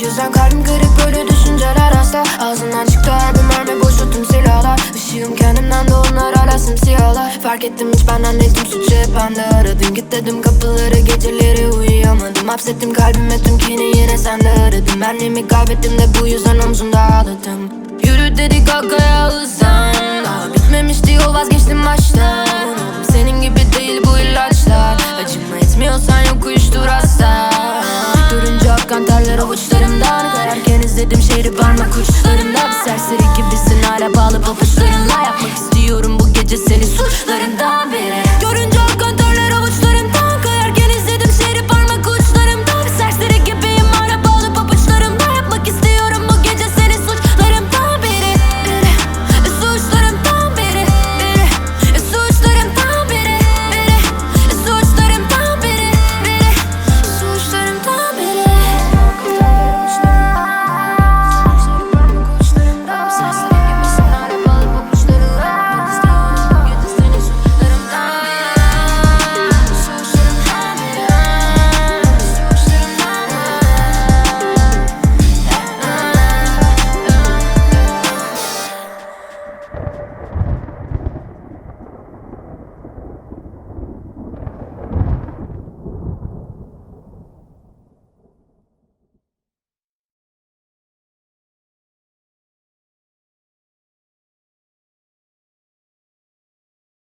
yüzden kalbim kırık böyle düşünceler asla. Ağzından çıktı her bir mermi boşu tüm silahlar. Işığım kendimden de onlar hala simsiyahlar Fark ettim hiç benden değildim suçu hep bende. Aradım Git dedim kapıları geceleri uyuyamadım. Hapsettim kalbime tüm kini yine sende aradım. Benliğimi kaybettim de bu yüzden omzumda ağladım. Yürü dedik arkaya avuçlarımdan Kayarken izledim şehri parmak uçlarımda Bir serseri gibisin hala bağlı papuçlarınla